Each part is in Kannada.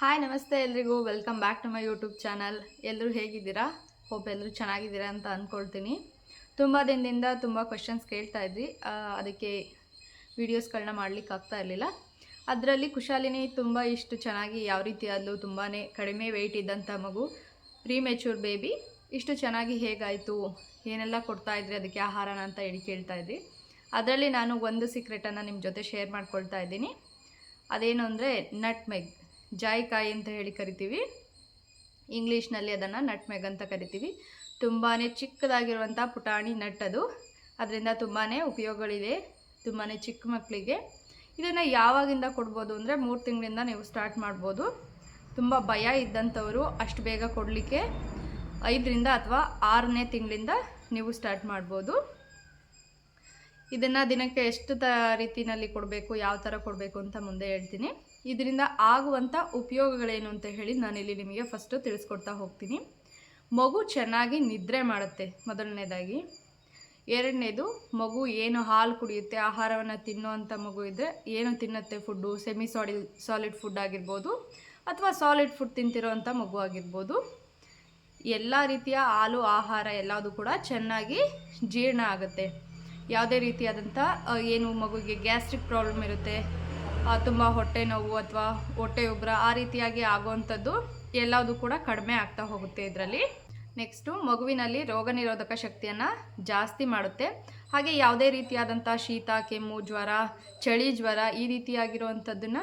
ಹಾಯ್ ನಮಸ್ತೆ ಎಲ್ರಿಗೂ. Welcome back to my YouTube channel ಎಲ್ಲರೂ ಹೇಗಿದ್ದೀರಾ? ಹೋಪ್ ಎಲ್ಲರೂ ಚೆನ್ನಾಗಿದ್ದೀರಾ ಅಂತ ಅಂದ್ಕೊಳ್ತೀನಿ ತುಂಬ ದಿನದಿಂದ ತುಂಬ ಕ್ವಶನ್ಸ್ ಕೇಳ್ತಾ ಇದ್ವಿ ಅದಕ್ಕೆ ವೀಡಿಯೋಸ್ಗಳನ್ನ ಮಾಡಲಿಕ್ಕೆ ಆಗ್ತಾ ಇರಲಿಲ್ಲ. ಅದರಲ್ಲಿ ಕುಶಾಲಿನಿ ತುಂಬ ಇಷ್ಟು ಚೆನ್ನಾಗಿ ಯಾವ ರೀತಿ ಆದಲು ತುಂಬಾ ಕಡಿಮೆ ವೆಯ್ಟ್ ಇದ್ದಂಥ ಮಗು ಪ್ರೀ ಮೆಚೂರ್ ಬೇಬಿ ಇಷ್ಟು ಚೆನ್ನಾಗಿ ಹೇಗಾಯಿತು, ಏನೆಲ್ಲ ಕೊಡ್ತಾ ಇದ್ರಿ, ಅದಕ್ಕೆ ಆಹಾರನ ಅಂತ ಹೇಳಿ ಕೇಳ್ತಾ ಇದ್ರಿ. ಅದರಲ್ಲಿ ನಾನು ಒಂದು ಸೀಕ್ರೆಟನ್ನು ನಿಮ್ಮ ಜೊತೆ ಶೇರ್ ಮಾಡ್ಕೊಳ್ತಾ ಇದ್ದೀನಿ. ಅದೇನು ಅಂದರೆ ನಟ್ ಮೆಗ್ ಜಾಯಿಕಾಯಿ ಅಂತ ಹೇಳಿ ಕರಿತೀವಿ. ಇಂಗ್ಲೀಷ್ನಲ್ಲಿ ಅದನ್ನು ನಟ್ ಮೆಗ್ ಅಂತ ಕರಿತೀವಿ. ತುಂಬಾ ಚಿಕ್ಕದಾಗಿರುವಂಥ ಪುಟಾಣಿ ನಟ್ ಅದು. ಅದರಿಂದ ತುಂಬಾ ಉಪಯೋಗಗಳಿದೆ. ತುಂಬಾ ಚಿಕ್ಕ ಮಕ್ಕಳಿಗೆ. ಇದನ್ನು ಯಾವಾಗಿಂದ ಕೊಡ್ಬೋದು ಅಂದರೆ ಮೂರು ತಿಂಗಳಿಂದ ನೀವು ಸ್ಟಾರ್ಟ್ ಮಾಡ್ಬೋದು. ತುಂಬ ಭಯ ಇದ್ದಂಥವರು ಅಷ್ಟು ಬೇಗ ಕೊಡಲಿಕ್ಕೆ ಐದರಿಂದ ಅಥವಾ ಆರನೇ ತಿಂಗಳಿಂದ ನೀವು ಸ್ಟಾರ್ಟ್ ಮಾಡ್ಬೋದು. ಇದನ್ನು ದಿನಕ್ಕೆ ಎಷ್ಟು ತ ರೀತಿಯಲ್ಲಿ ಕೊಡಬೇಕು, ಯಾವ ಥರ ಕೊಡಬೇಕು ಅಂತ ಮುಂದೆ ಹೇಳ್ತೀನಿ. ಇದರಿಂದ ಆಗುವಂಥ ಉಪಯೋಗಗಳೇನು ಅಂತ ಹೇಳಿ ನಾನಿಲ್ಲಿ ನಿಮಗೆ ಫಸ್ಟು ತಿಳಿಸ್ಕೊಡ್ತಾ ಹೋಗ್ತೀನಿ. ಮಗು ಚೆನ್ನಾಗಿ ನಿದ್ರೆ ಮಾಡುತ್ತೆ, ಮೊದಲನೇದಾಗಿ. ಎರಡನೇದು, ಮಗು ಏನು ಹಾಲು ಕುಡಿಯುತ್ತೆ, ಆಹಾರವನ್ನು ತಿನ್ನುವಂಥ ಮಗು ಇದ್ದರೆ ಏನು ತಿನ್ನುತ್ತೆ food semi solid solid food ಆಗಿರ್ಬೋದು ಅಥವಾ ಸಾಲಿಡ್ ಫುಡ್ ತಿಂತಿರೋವಂಥ ಮಗು ಆಗಿರ್ಬೋದು. ಎಲ್ಲ ರೀತಿಯ ಹಾಲು, ಆಹಾರ ಎಲ್ಲದೂ ಕೂಡ ಚೆನ್ನಾಗಿ ಜೀರ್ಣ ಆಗುತ್ತೆ. ಯಾವುದೇ ರೀತಿಯಾದಂಥ ಏನು ಮಗುವಿಗೆ ಗ್ಯಾಸ್ಟ್ರಿಕ್ ಪ್ರಾಬ್ಲಮ್ ಇರುತ್ತೆ ತುಂಬ ಹೊಟ್ಟೆ ನೋವು ಅಥವಾ ಹೊಟ್ಟೆ ಉಬ್ಬರ ಆ ರೀತಿಯಾಗಿ ಆಗುವಂಥದ್ದು ಎಲ್ಲದೂ ಕೂಡ ಕಡಿಮೆ ಆಗ್ತಾ ಹೋಗುತ್ತೆ ಇದರಲ್ಲಿ. ನೆಕ್ಸ್ಟು ಮಗುವಿನಲ್ಲಿ ರೋಗ ನಿರೋಧಕ ಶಕ್ತಿಯನ್ನು ಜಾಸ್ತಿ ಮಾಡುತ್ತೆ. ಹಾಗೆ ಯಾವುದೇ ರೀತಿಯಾದಂಥ ಶೀತ, ಕೆಮ್ಮು, ಜ್ವರ, ಚಳಿ ಜ್ವರ ಈ ರೀತಿಯಾಗಿರುವಂಥದ್ದನ್ನು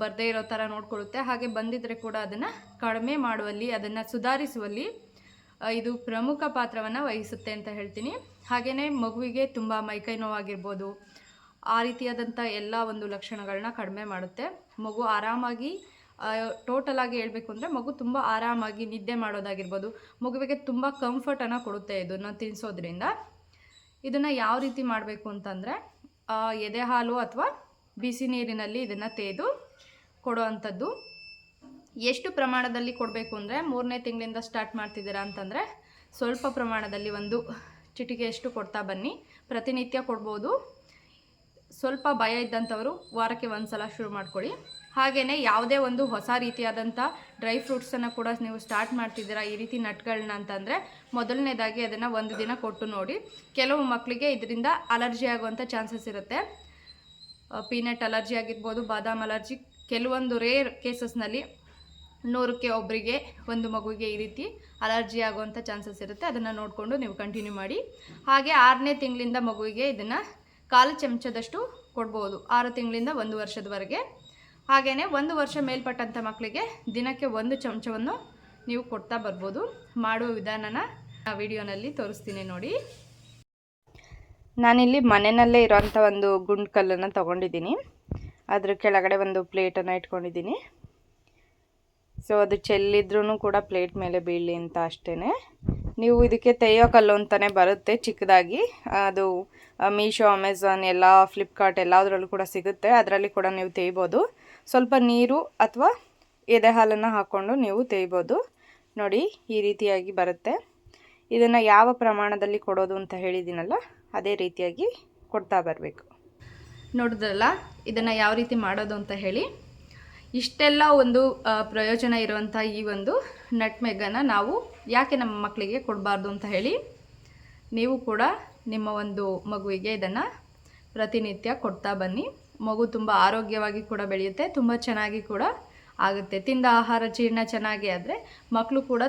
ಬರದೇ ಇರೋ ಥರ ನೋಡ್ಕೊಳ್ಳುತ್ತೆ. ಹಾಗೆ ಬಂದಿದ್ದರೆ ಕೂಡ ಅದನ್ನು ಕಡಿಮೆ ಮಾಡುವಲ್ಲಿ, ಅದನ್ನು ಸುಧಾರಿಸುವಲ್ಲಿ ಇದು ಪ್ರಮುಖ ಪಾತ್ರವನ್ನು ವಹಿಸುತ್ತೆ ಅಂತ ಹೇಳ್ತೀನಿ. ಹಾಗೆಯೇ ಮಗುವಿಗೆ ತುಂಬ ಮೈಕೈ ನೋವಾಗಿರ್ಬೋದು, ಆ ರೀತಿಯಾದಂಥ ಎಲ್ಲ ಒಂದು ಲಕ್ಷಣಗಳನ್ನ ಕಡಿಮೆ ಮಾಡುತ್ತೆ. ಮಗು ಆರಾಮಾಗಿ ಟೋಟಲ್ ಆಗಿ ಹೇಳಬೇಕು ಅಂದರೆ ಮಗು ತುಂಬ ಆರಾಮಾಗಿ ನಿದ್ದೆ ಮಾಡೋದಾಗಿರ್ಬೋದು. ಮಗುವಿಗೆ ತುಂಬ ಕಂಫರ್ಟನ್ನು ಕೊಡುತ್ತೆ ಇದನ್ನು ತಿನ್ನಿಸೋದ್ರಿಂದ ಇದನ್ನು ಯಾವ ರೀತಿ ಮಾಡಬೇಕು ಅಂತಂದರೆ ಎದೆ ಹಾಲು ಅಥವಾ ಬಿಸಿ ನೀರಿನಲ್ಲಿ ಇದನ್ನು ತೇದು ಕೊಡೋ ಎಷ್ಟು ಪ್ರಮಾಣದಲ್ಲಿ ಕೊಡಬೇಕು ಅಂದರೆ ಮೂರನೇ ತಿಂಗಳಿಂದ ಸ್ಟಾರ್ಟ್ ಮಾಡ್ತಿದ್ದೀರಾ ಅಂತಂದರೆ, ಸ್ವಲ್ಪ ಪ್ರಮಾಣದಲ್ಲಿ ಒಂದು ಚಿಟಿಕೆಯಷ್ಟು ಕೊಡ್ತಾ ಬನ್ನಿ. ಪ್ರತಿನಿತ್ಯ ಕೊಡ್ಬೋದು. ಸ್ವಲ್ಪ ಭಯ ಇದ್ದಂಥವರು ವಾರಕ್ಕೆ ಒಂದು ಸಲ ಶುರು ಮಾಡ್ಕೊಳ್ಳಿ. ಹಾಗೆಯೇ ಯಾವುದೇ ಒಂದು ಹೊಸ ರೀತಿಯಾದಂಥ ಡ್ರೈ ಫ್ರೂಟ್ಸನ್ನು ಕೂಡ ನೀವು ಸ್ಟಾರ್ಟ್ ಮಾಡ್ತಿದ್ದೀರಾ, ಈ ರೀತಿ ನಟ್ಗಳನ್ನ ಅಂತಂದರೆ ಮೊದಲನೇದಾಗಿ ಅದನ್ನು ಒಂದು ದಿನ ಕೊಟ್ಟು ನೋಡಿ. ಕೆಲವು ಮಕ್ಕಳಿಗೆ ಇದರಿಂದ ಅಲರ್ಜಿ ಆಗುವಂಥ ಚಾನ್ಸಸ್ ಇರುತ್ತೆ. ಪೀನಟ್ ಅಲರ್ಜಿ ಆಗಿರ್ಬೋದು, ಬಾದಾಮ್ ಅಲರ್ಜಿ, ಕೆಲವೊಂದು ರೇರ್ ಕೇಸಸ್ನಲ್ಲಿ ನೂರಕ್ಕೆ ಒಬ್ಬರಿಗೆ ಒಂದು ಮಗುವಿಗೆ ಈ ರೀತಿ ಅಲರ್ಜಿ ಆಗುವಂಥ ಚಾನ್ಸಸ್ ಇರುತ್ತೆ. ಅದನ್ನು ನೋಡಿಕೊಂಡು ನೀವು ಕಂಟಿನ್ಯೂ ಮಾಡಿ. ಹಾಗೆ ಆರನೇ ತಿಂಗಳಿಂದ ಮಗುವಿಗೆ ಇದನ್ನು ಕಾಲು ಚಮಚದಷ್ಟು ಕೊಡ್ಬೋದು. ಆರು ತಿಂಗಳಿಂದ ಒಂದು ವರ್ಷದವರೆಗೆ. ಹಾಗೆಯೇ ಒಂದು ವರ್ಷ ಮೇಲ್ಪಟ್ಟಂಥ ಮಕ್ಕಳಿಗೆ ದಿನಕ್ಕೆ ಒಂದು ಚಮಚವನ್ನು ನೀವು ಕೊಡ್ತಾ ಬರ್ಬೋದು. ಮಾಡುವ ವಿಧಾನನ ವಿಡಿಯೋನಲ್ಲಿ ತೋರಿಸ್ತೀನಿ ನೋಡಿ. ನಾನಿಲ್ಲಿ ಮನೆಯಲ್ಲೇ ಇರೋವಂಥ ಒಂದು ಗುಂಡ್ ಕಲ್ಲನ್ನು ತೊಗೊಂಡಿದ್ದೀನಿ. ಅದ್ರ ಕೆಳಗಡೆ ಒಂದು ಪ್ಲೇಟನ್ನು ಇಟ್ಕೊಂಡಿದ್ದೀನಿ. ಸೊ ಅದು ಚೆಲ್ಲಿದ್ರೂ ಕೂಡ ಪ್ಲೇಟ್ ಮೇಲೆ ಬೀಳಲಿ ಅಂತ ಅಷ್ಟೇ ನೀವು ಇದಕ್ಕೆ ತೆಯ್ಯೋ ಕಲ್ಲು ಅಂತಲೇ ಬರುತ್ತೆ ಚಿಕ್ಕದಾಗಿ. ಅದು ಮೀಶೋ ಅಮೆಝಾನ್ ಎಲ್ಲ, ಫ್ಲಿಪ್ಕಾರ್ಟ್ ಎಲ್ಲದರಲ್ಲೂ ಕೂಡ ಸಿಗುತ್ತೆ. ಅದರಲ್ಲಿ ಕೂಡ ನೀವು ತೇಯ್ಬೋದು. ಸ್ವಲ್ಪ ನೀರು ಅಥವಾ ಎದೆ ಹಾಲನ್ನು ಹಾಕ್ಕೊಂಡು ನೀವು ತೇಯ್ಬೋದು. ನೋಡಿ, ಈ ರೀತಿಯಾಗಿ ಬರುತ್ತೆ. ಇದನ್ನು ಯಾವ ಪ್ರಮಾಣದಲ್ಲಿ ಕೊಡೋದು ಅಂತ ಹೇಳಿದ್ದೀನಲ್ಲ, ಅದೇ ರೀತಿಯಾಗಿ ಕೊಡ್ತಾ ಬರಬೇಕು. ನೋಡಿದ್ರಲ್ಲ, ಇದನ್ನು ಯಾವ ರೀತಿ ಮಾಡೋದು ಅಂತ ಹೇಳಿ. ಇಷ್ಟೆಲ್ಲ ಒಂದು ಪ್ರಯೋಜನ ಇರುವಂಥ ಈ ಒಂದು ನಟ್ಮೆಗನ್ನು ನಾವು ಯಾಕೆ ನಮ್ಮ ಮಕ್ಕಳಿಗೆ ಕೊಡಬಾರ್ದು ಅಂತ ಹೇಳಿ ನೀವು ಕೂಡ ನಿಮ್ಮ ಒಂದು ಮಗುವಿಗೆ ಇದನ್ನು ಪ್ರತಿನಿತ್ಯ ಕೊಡ್ತಾ ಬನ್ನಿ. ಮಗು ತುಂಬ ಆರೋಗ್ಯವಾಗಿ ಕೂಡ ಬೆಳೆಯುತ್ತೆ, ತುಂಬ ಚೆನ್ನಾಗಿ ಕೂಡ ಆಗುತ್ತೆ. ತಿಂದ ಆಹಾರ ಜೀರ್ಣ ಚೆನ್ನಾಗಿ ಆದರೆ ಮಕ್ಕಳು ಕೂಡ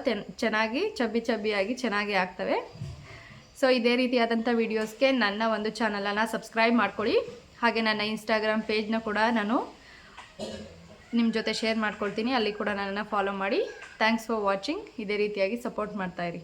ಚೆನ್ನಾಗಿ ಚಬ್ಬಿ ಚಬ್ಬಿಯಾಗಿ ಚೆನ್ನಾಗಿ ಆಗ್ತವೆ. ಸೊ ಇದೇ ರೀತಿಯಾದಂಥ ವೀಡಿಯೋಸ್ಗೆ ನನ್ನ ಒಂದು ಚಾನಲನ್ನು ಸಬ್ಸ್ಕ್ರೈಬ್ ಮಾಡ್ಕೊಳ್ಳಿ. ಹಾಗೆ ನನ್ನ ಇನ್ಸ್ಟಾಗ್ರಾಮ್ ಪೇಜ್ನ ಕೂಡ ನಾನು ನಿಮ್ಮ ಜೊತೆ ಶೇರ್ ಮಾಡ್ಕೊಳ್ತೀನಿ. ಅಲ್ಲಿ ಕೂಡ ನನ್ನನ್ನು ಫಾಲೋ ಮಾಡಿ. ಥ್ಯಾಂಕ್ಸ್ ಫಾರ್ ವಾಚಿಂಗ್ ಇದೇ ರೀತಿಯಾಗಿ ಸಪೋರ್ಟ್ ಮಾಡ್ತಾಯಿರಿ